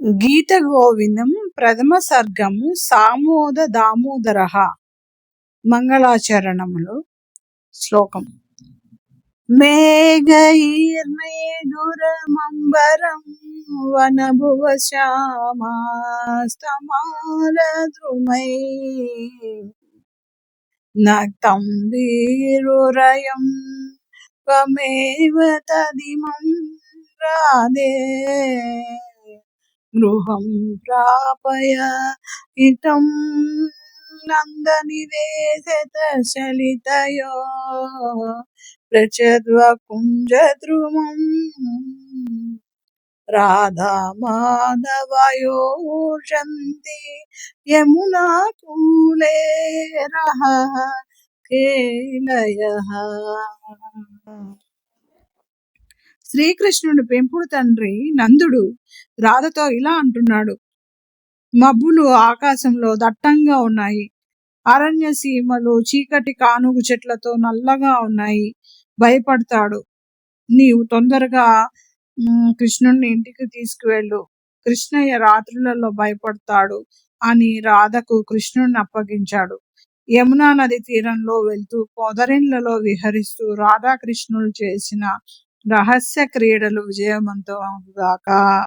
గీత గోవిందం ప్రథమ సర్గము సామోద దామోదర మంగళాచరణములు శ్లోకం. మేఘైర్మేఘురమంబరం వనభువ శ్యామాస్తమాలద్రుమై నక్తం వీరురయం త్వమేవ తదిమం రాధే గృహం ప్రాపయ ఇతం నందనివేశతశలితయో ప్రచద్వకుంజద్రుమం రాధా మాధవయోషంతి యమునా కూలే రహ కేలయ. శ్రీకృష్ణుడు పెంపుడు తండ్రి నందుడు రాధతో ఇలా అంటున్నాడు. మబ్బులు ఆకాశంలో దట్టంగా ఉన్నాయి. అరణ్య సీమలు చీకటి కానుగు చెట్లతో నల్లగా ఉన్నాయి. భయపడతాడు. నీవు తొందరగా కృష్ణుణ్ణి కృష్ణుడిని ఇంటికి తీసుకువెళ్ళు. కృష్ణయ్య రాత్రులలో భయపడతాడు అని రాధకు కృష్ణుడిని అప్పగించాడు. యమునా నది తీరంలో వెళ్తూ పొదరిళ్ళలో విహరిస్తూ రాధాకృష్ణులు చేసిన రహస్య క్రీడలు విజయవంతం గాక